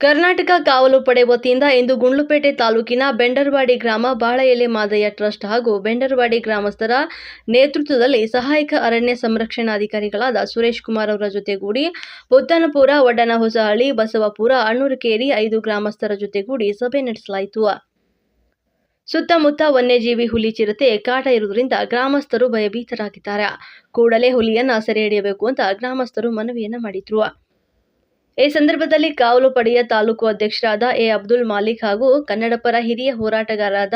ಕರ್ನಾಟಕ ಕಾವಲು ಪಡೆ ವತಿಯಿಂದ ಇಂದು ಗುಂಡ್ಲುಪೇಟೆ ತಾಲೂಕಿನ ಬೆಂಡರ್ವಾಡಿ ಗ್ರಾಮ ಬಾಳೆಎಲೆ ಮಾದಯ್ಯ ಟ್ರಸ್ಟ್ ಹಾಗೂ ಬೆಂಡರ್ವಾಡಿ ಗ್ರಾಮಸ್ಥರ ನೇತೃತ್ವದಲ್ಲಿ ಸಹಾಯಕ ಅರಣ್ಯ ಸಂರಕ್ಷಣಾಧಿಕಾರಿಗಳಾದ ಸುರೇಶ್ ಕುಮಾರ್ ಅವರ ಜೊತೆಗೂಡಿ ಬುತ್ತನಪುರ ವಡ್ಡನ ಹೊಸಹಳ್ಳಿ ಬಸವಪುರ ಅಣ್ಣೂರುಕೇರಿ ಐದು ಗ್ರಾಮಸ್ಥರ ಜೊತೆಗೂಡಿ ಸಭೆ ನಡೆಸಲಾಯಿತು. ಸುತ್ತಮುತ್ತ ವನ್ಯಜೀವಿ ಹುಲಿ ಚಿರತೆ ಕಾಟ ಇರುವುದರಿಂದ ಗ್ರಾಮಸ್ಥರು ಭಯಭೀತರಾಗಿದ್ದಾರೆ. ಕೂಡಲೇ ಹುಲಿಯನ್ನು ಸೆರೆ ಹಿಡಿಯಬೇಕು ಅಂತ ಗ್ರಾಮಸ್ಥರು ಮನವಿಯನ್ನ ಮಾಡಿದ್ರು. ಈ ಸಂದರ್ಭದಲ್ಲಿ ಕಾವಲು ಪಡೆಯ ತಾಲೂಕು ಅಧ್ಯಕ್ಷರಾದ ಎ. ಅಬ್ದುಲ್ ಮಾಲಿಕ್ ಹಾಗೂ ಕನ್ನಡಪರ ಹಿರಿಯ ಹೋರಾಟಗಾರರಾದ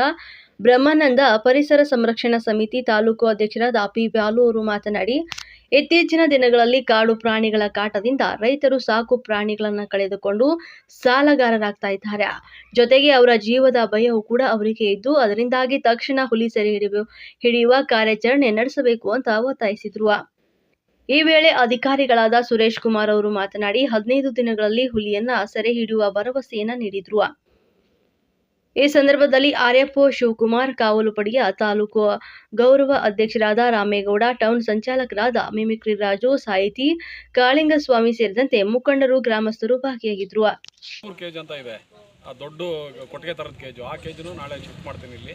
ಬ್ರಹ್ಮಾನಂದ ಪರಿಸರ ಸಂರಕ್ಷಣಾ ಸಮಿತಿ ತಾಲೂಕು ಅಧ್ಯಕ್ಷರಾದ ಪಿ. ಬಾಲು ಅವರು ಮಾತನಾಡಿ, ಇತ್ತೀಚಿನ ದಿನಗಳಲ್ಲಿ ಕಾಡು ಪ್ರಾಣಿಗಳ ಕಾಟದಿಂದ ರೈತರು ಸಾಕು ಪ್ರಾಣಿಗಳನ್ನು ಕಳೆದುಕೊಂಡು ಸಾಲಗಾರರಾಗ್ತಾ ಇದ್ದಾರೆ. ಜೊತೆಗೆ ಅವರ ಜೀವದ ಭಯವು ಕೂಡ ಅವರಿಗೆ ಇದ್ದು, ಅದರಿಂದಾಗಿ ತಕ್ಷಣ ಹುಲಿ ಸೆರೆ ಹಿಡಿಯುವ ಹಿಡಿಯುವ ಕಾರ್ಯಾಚರಣೆ ನಡೆಸಬೇಕು ಅಂತ ಒತ್ತಾಯಿಸಿದ್ರು. ಈ ವೇಳೆ ಅಧಿಕಾರಿಗಳಾದ ಸುರೇಶ್ ಕುಮಾರ್ ಅವರು ಮಾತನಾಡಿ, ಹದಿನೈದು ದಿನಗಳಲ್ಲಿ ಹುಲಿಯನ್ನ ಸೆರೆ ಹಿಡಿಯುವ ಭರವಸೆಯನ್ನ ನೀಡಿದ್ರು. ಈ ಸಂದರ್ಭದಲ್ಲಿ ಆರ್ಯಪ್ಪ ಶಿವಕುಮಾರ್ ಕಾವಲು ಪಡೆಯ ತಾಲೂಕು ಗೌರವ ಅಧ್ಯಕ್ಷರಾದ ರಾಮೇಗೌಡ, ಟೌನ್ ಸಂಚಾಲಕರಾದ ಮಿಮಿಕ್ರಿ ರಾಜು, ಸಾಹಿತಿ ಕಾಳಿಂಗಸ್ವಾಮಿ ಸೇರಿದಂತೆ ಮುಖಂಡರು, ಗ್ರಾಮಸ್ಥರು ಭಾಗಿಯಾಗಿದ್ರು. ದೊಡ್ಡ ಕೊಟ್ಟಿಗೆ ತರದ ಆ ನಾಳೆ ಶಿಫ್ಟ್ ಮಾಡ್ತೀನಿ ಇಲ್ಲಿ.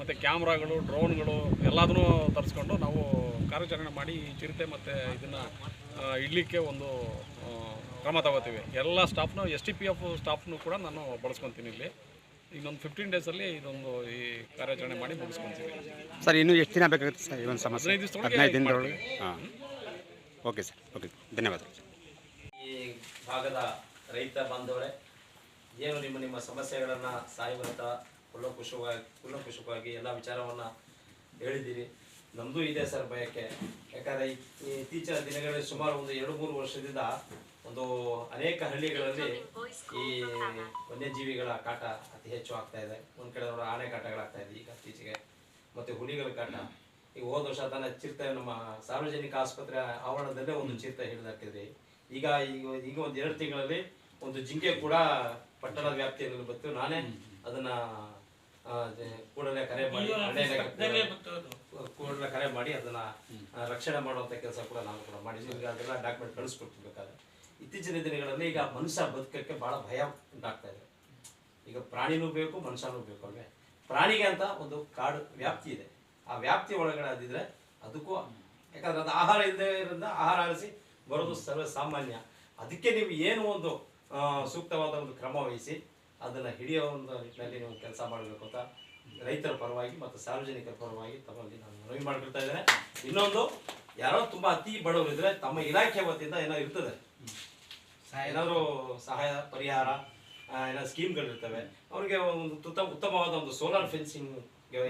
ಮತ್ತು ಕ್ಯಾಮ್ರಾಗಳು, ಡ್ರೋನ್ಗಳು ಎಲ್ಲದನ್ನೂ ತರಿಸ್ಕೊಂಡು ನಾವು ಕಾರ್ಯಾಚರಣೆ ಮಾಡಿ ಈ ಚಿರತೆ ಮತ್ತು ಇದನ್ನು ಇಡಲಿಕ್ಕೆ ಒಂದು ಕ್ರಮ ತಗೋತೀವಿ. ಎಲ್ಲ ಸ್ಟಾಫ್ನು ಎಸ್ ಟಿ ಪಿ ಎಫ್ ಸ್ಟಾಫ್ನು ಕೂಡ ನಾನು ಬಳಸ್ಕೊತೀನಿ ಇಲ್ಲಿ. ಇನ್ನೊಂದು ಫಿಫ್ಟೀನ್ ಡೇಸಲ್ಲಿ ಇದೊಂದು ಈ ಕಾರ್ಯಾಚರಣೆ ಮಾಡಿ ಮುಗಿಸ್ಕೊತೀವಿ. ಸರ್ ಇನ್ನೂ ಎಷ್ಟು ದಿನ ಬೇಕಾಗುತ್ತೆ ಸರ್ ಈ ಒಂದು ಸಮಸ್ಯೆ? ಹದಿನೈದು ದಿನದೊಳಗೆ? ಹಾಂ. ಓಕೆ ಸರ್ ಓಕೆ ಧನ್ಯವಾದ ಈ ಭಾಗದ ರೈತ ಬಾಂಧವರೇ ಏನು ನಿಮ್ಮ ನಿಮ್ಮ ಸಮಸ್ಯೆಗಳನ್ನು ಸಾಯುವಂತ ಕುಲಕುಶವಾಗಿ ಕುಲಕುಶವಾಗಿ ಎಲ್ಲ ವಿಚಾರವನ್ನು ಹೇಳಿದ್ದೀರಿ. ನಮ್ಮದು ಇದೆ ಸರ್ ಬಯಕೆ. ಯಾಕಂದರೆ ಇತ್ತೀಚಿನ ದಿನಗಳಲ್ಲಿ ಸುಮಾರು ಒಂದು ಎರಡು ಮೂರು ವರ್ಷದಿಂದ ಒಂದು ಅನೇಕ ಹಳ್ಳಿಗಳಲ್ಲಿ ಈ ವನ್ಯಜೀವಿಗಳ ಕಾಟ ಅತಿ ಹೆಚ್ಚು ಆಗ್ತಾ ಇದೆ. ಒಂದು ಕಡೆ ನೋಡೋ ಆನೆ ಕಾಟಗಳಾಗ್ತಾ ಇದೆ ಈಗ ಇತ್ತೀಚೆಗೆ. ಮತ್ತು ಹುಲಿಗಳ ಕಾಟ. ಈಗ ಹೋದ ವರ್ಷ ತನ್ನ ಚಿರತೆ ನಮ್ಮ ಸಾರ್ವಜನಿಕ ಆಸ್ಪತ್ರೆ ಆವರಣದಲ್ಲೇ ಒಂದು ಚಿರತೆ ಹಿಡಿದಾಕಿದ್ರಿ. ಈಗ ಈಗ ಈಗ ಒಂದು ಎರಡು ತಿಂಗಳಲ್ಲಿ ಒಂದು ಜಿಂಕೆ ಕೂಡ ಪಟ್ಟಣದ ವ್ಯಾಪ್ತಿಯಲ್ಲಿ ಬಂತು. ನಾನೇ ಅದನ್ನ ಕೂಡಲೇ ಕರೆ ಮಾಡಿ ಕೂಡಲೇ ಕರೆ ಮಾಡಿ ಅದನ್ನ ರಕ್ಷಣೆ ಮಾಡುವಂತ ಕೆಲಸ ಕೂಡ ನಾವು ಕೂಡ ಮಾಡಿದ್ವಿ ಈಗ ಅದೆಲ್ಲ ಡಾಕ್ಯುಮೆಂಟ್ ಕಳಿಸ್ಕೊಡ್ಬೇಕಾದ್ರೆ ಇತ್ತೀಚಿನ ದಿನಗಳಲ್ಲಿ ಈಗ ಮನುಷ್ಯ ಬದುಕಕ್ಕೆ ಬಹಳ ಭಯ ಉಂಟಾಗ್ತಾ ಇದೆ. ಈಗ ಪ್ರಾಣಿನೂ ಬೇಕು ಮನುಷ್ಯನೂ ಬೇಕು ಅಲ್ವೇ? ಪ್ರಾಣಿಗೆ ಅಂತ ಒಂದು ಕಾಡು ವ್ಯಾಪ್ತಿ ಇದೆ. ಆ ವ್ಯಾಪ್ತಿ ಒಳಗಡೆ ಅದಿದ್ರೆ ಅದಕ್ಕೂ ಯಾಕಂದ್ರೆ ಅದು ಆಹಾರ ಇಲ್ಲದೆ ಇರೋದ್ರಿಂದ ಆಹಾರ ಅಳಿಸಿ ಬರೋದು ಸರ್ವೇ ಸಾಮಾನ್ಯ ಅದಕ್ಕೆ ನೀವು ಏನು ಒಂದು ಸೂಕ್ತವಾದ ಒಂದು ಕ್ರಮ ವಹಿಸಿ ಅದನ್ನು ಹಿಡಿಯೋ ಒಂದು ನಿಟ್ಟಿನಲ್ಲಿ ನೀವು ಕೆಲಸ ಮಾಡಬೇಕು ಅಂತ ರೈತರ ಪರವಾಗಿ ಮತ್ತು ಸಾರ್ವಜನಿಕರ ಪರವಾಗಿ ತಮ್ಮಲ್ಲಿ ನಾನು ಮನವಿ ಮಾಡ್ಕೊಳ್ತಾ ಇದ್ದೇನೆ. ಇನ್ನೊಂದು ಯಾರೋ ತುಂಬ ಅತಿ ಬಡವರು ಇದ್ರೆ ತಮ್ಮ ಇಲಾಖೆ ವತಿಯಿಂದ ಏನೋ ಇರ್ತದೆ. ಏನಾದರೂ ಸಹಾಯ ಪರಿಹಾರ ಏನಾದ್ರು ಏನೋ ಸ್ಕೀಮ್ಗಳಿರ್ತವೆ ಅವರಿಗೆ ಒಂದು ತುತ್ತ ಉತ್ತಮವಾದ ಒಂದು ಸೋಲಾರ್ ಫೆನ್ಸಿಂಗ್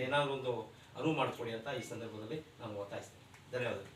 ಏನಾದರೂ ಒಂದು ಅನುವು ಮಾಡಿಕೊಡಿ ಅಂತ ಈ ಸಂದರ್ಭದಲ್ಲಿ ನಾನು ಒತ್ತಾಯಿಸ್ತೇನೆ. ಧನ್ಯವಾದಗಳು.